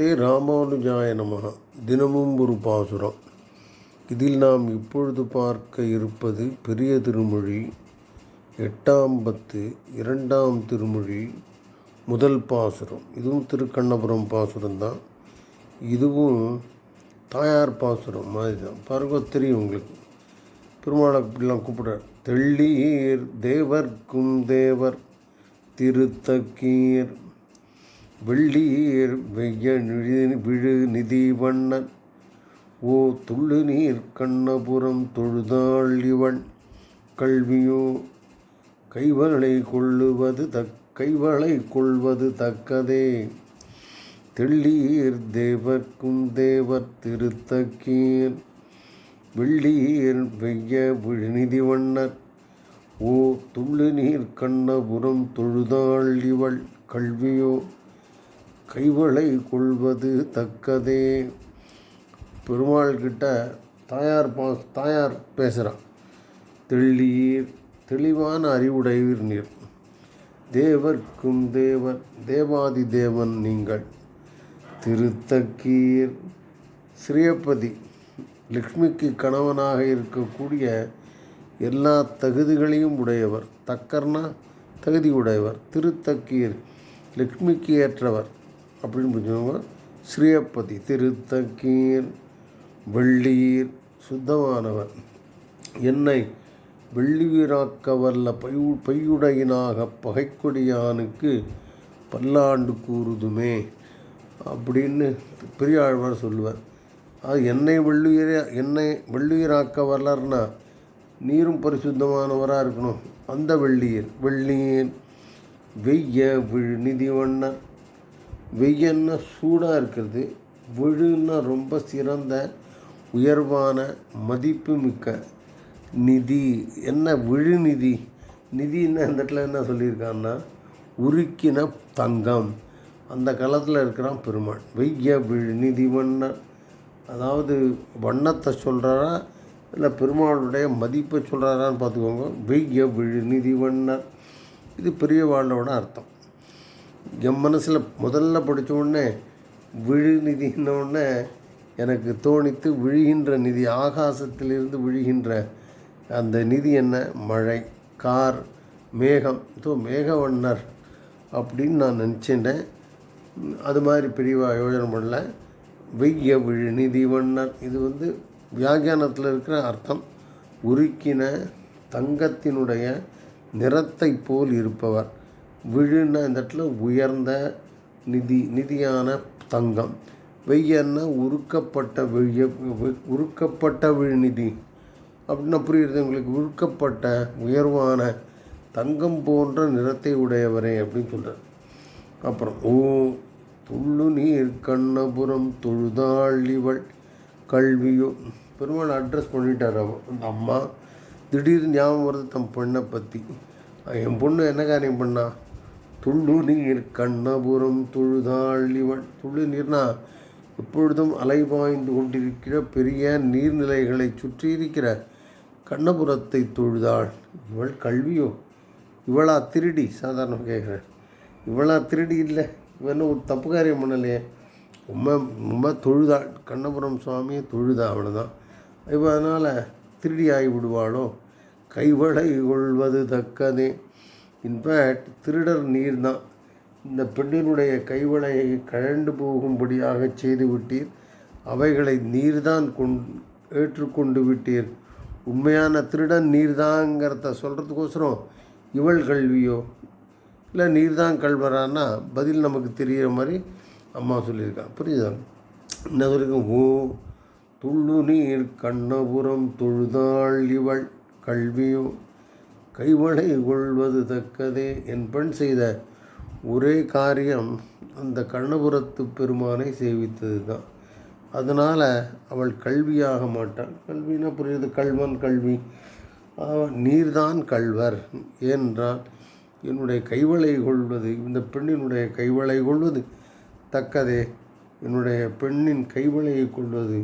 தே ராமானுஜாய நமக. தினமும் ஒரு பாசுரம். இதில் நாம் இப்பொழுது பார்க்க இருப்பது பெரிய திருமொழி எட்டாம் பத்து இரண்டாம் திருமொழி முதல் பாசுரம். இதுவும் திருக்கண்ணபுரம் பாசுரம் தான். இதுவும் தாயார் பாசுரம் மாதிரி தான். பாருங்க தெரியும் உங்களுக்கு. பெருமாளை இப்படிலாம் கூப்பிடுறார் தெள்ளீர் தேவர்க்கும் தேவர் திருத்தக்கீர் வெள்ளீர் வெய்ய விழு நிதி வண்ணன். ஓ துள்ளு நீர் கண்ணபுரம் தொழுதாள் இவன். கல்வியோ கைவளை கொள்ளுவது தக் கைவளை கொள்வது தக்கதே. தெள்ளீர் தேவர்க்கும் தேவர் திருத்தக்கீர். வெள்ளீர் வெய்ய விழுநிதி வண்ணர் ஓ துள்ளு நீர் கண்ணபுரம் தொழுதாள் இவள். கல்வியோ கைவளை கொள்வது தக்கதே. பெருமாள் கிட்ட தாயார் பா தாயார் பேசுகிறான் தெள்ளீர் தெளிவான அறிவுடையீர் நீர். தேவர்க்கும் தேவர் தேவாதி தேவன் நீங்கள். திருத்தக்கீர். ஸ்ரீயப்பதி லக்ஷ்மிக்கு கணவனாக இருக்கக்கூடிய எல்லா தகுதிகளையும் உடையவர். தக்கர்னா தகுதி உடையவர். திருத்தக்கீர் லக்ஷ்மிக்கு ஏற்றவர். அப்படின்னு புரிஞ்சவங்க ஸ்ரீயப்பதி திருத்தக்கீர் வெள்ளீர் சுத்தமானவர். என்னை வெள்ளிவீராக்க வல்ல பையு பையுடையினாக பகைக்கொடியானுக்கு பல்லாண்டு கூறுதுமே அப்படின்னு பெரியாழ்வார் சொல்லுவார். அது என்னை வெள்ளுயிர என்னை வெள்ளுயிராக்க வல்லர்னா நீரும் பரிசுத்தமானவராக இருக்கணும். அந்த வெள்ளியர் வெள்ளியன் வெய்ய விழு நிதி வண்ணர் வெய்யன்னா சூடாக இருக்கிறது விழுன்னா ரொம்ப சிறந்த உயர்வான மதிப்புமிக்க நிதி. என்ன விழுநிதி? நிதின்னா இந்த இடத்துல என்ன சொல்லியிருக்காங்கன்னா உருக்கின தங்கம். அந்த காலத்தில் இருக்கிறான் பெருமாள். வெய்ய விழுநிதி வண்ணன் அதாவது வண்ணத்தை சொல்கிறாரா இல்லை பெருமாளுடைய மதிப்பை சொல்கிறாரான்னு பார்த்துக்கோங்க. வெய்ய விழுநிதி வண்ணன் இது பெரியவாளோட அர்த்தம். என் மனசில் முதல்ல படித்த உடனே விழுநிதின்ன உடனே எனக்கு தோணித்து விழுகின்ற நிதி ஆகாசத்திலிருந்து விழுகின்ற அந்த நிதி என்ன? மழை கார் மேகம். தோ மேகவண்ணர் அப்படின்னு நான் நினச்சிட்டேன். அது மாதிரி பிரிவாக யோஜனை பண்ணல. வெய்ய விழு நிதி வண்ணர். இது வந்து வியாக்கியானத்தில் இருக்கிற அர்த்தம். உருக்கின தங்கத்தினுடைய நிறத்தை போல் இருப்பவர். விழுன்னா இந்த இடத்துல உயர்ந்த நிதி நிதியான தங்கம். வெய்யன்னா உருக்கப்பட்ட வெய்ய உருக்கப்பட்ட விழுநிதி. அப்படின்னா புரியுறது உங்களுக்கு? உருக்கப்பட்ட உயர்வான தங்கம் போன்ற நிறத்தை உடையவரே அப்படின்னு சொல்கிறார் அப்புறம் ஓ துள்ளு நீர் கண்ணபுரம் தொழுதாள் இவள் கல்வியோ பெருமாள் அட்ரஸ் பண்ணிட்டார் அந்த அம்மா திடீர்னு ஞாபகம் வருது தம் பெண்ணை பற்றி என் பொண்ணு என்ன காரியம் பண்ணா? துள்ளு நீர் கண்ணபுரம் தொழுதாள் இவள். துள்ளு நீர்னா எப்பொழுதும் அலைபாய்ந்து கொண்டிருக்கிற பெரிய நீர்நிலைகளை சுற்றி இருக்கிற கண்ணபுரத்தை தொழுதாள் இவள். கல்வியோ? இவளா திருடி? சாதாரண கேட்குறேன் இவளா திருடி இல்லை. இவன் ஒரு தப்பு காரியம் பண்ணலையே. ரொம்ப ரொம்ப தொழுதாள். கண்ணபுரம் சுவாமியை தொழுதா அவ்வளோதான் இவள் அதனால் திருடி ஆகி விடுவாளோ? கைவளை கொள்வது தக்கதே. இன்ஃபேக்ட் திருடர் நீர் தான் இந்த பெண்ணினுடைய கைவளையை கழண்டு போகும்படியாக செய்து விட்டீர் அவைகளை நீர்தான் கொண் ஏற்றுக்கொண்டு விட்டீர். உண்மையான திருடன் நீர்தாங்கிறத சொல்கிறதுக்கோசரம் இவள் கல்வியோ? இல்லை நீர்தான் கல்வரான்னா பதில் நமக்கு தெரிகிற மாதிரி அம்மா சொல்லியிருக்கான் புரியுதா? என்ன சொல்லியிருக்கோம் ஓ துள்ளு நீர் கண்ணபுரம் தொழுதாள் இவள் கல்வியோ? கைவளை கொள்வது தக்கதே என் பெண் செய்த ஒரே காரியம் அந்த கண்ணபுரத்து பெருமானை சேவித்தது தான் அதனால் அவள் கல்வியாக மாட்டாள். கல்வின்னா புரியுது கல்வன் கல்வி. நீர்தான் கல்வர் ஏனென்றால் என்னுடைய கைவளை கொள்வது இந்த பெண்ணினுடைய கைவளை கொள்வது தக்கதே. என்னுடைய பெண்ணின் கைவளையை கொள்வது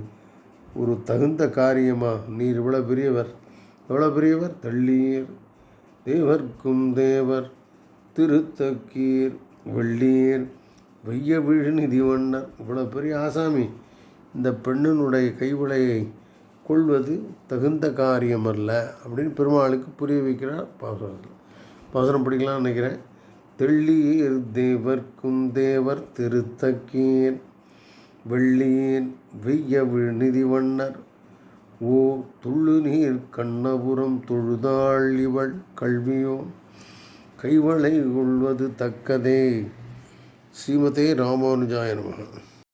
ஒரு தகுந்த காரியமா? நீர் இவ்வளோ பெரியவர் எவ்வளோ பெரியவர் தள்ளீர். தேவர்க்கும் தேவர் திருத்தக்கீர் வெள்ளீர் வெய்ய வீழ் நிதிவண்ணர். இவ்வளோ பெரிய ஆசாமி இந்த பெண்ணினுடைய கைவிளையை கொள்வது தகுந்த காரியம் அல்ல அப்படின்னு பெருமாளுக்கு புரிய வைக்கிறார் பாசுரத்தில். பாசுரம் படிக்கலாம்னு நினைக்கிறேன். தெள்ளீர் தேவர்க்கும் தேவர் திருத்தக்கீர் வெள்ளீர் வெய்ய நிதிவண்ணர். ஓ துள்ளு நீர் கண்ணபுரம் தொழுதாள் இவள் கல்வியோ. கைவளை கொள்வது தக்கதே. ஸ்ரீமதே ராமானுஜாய நமக.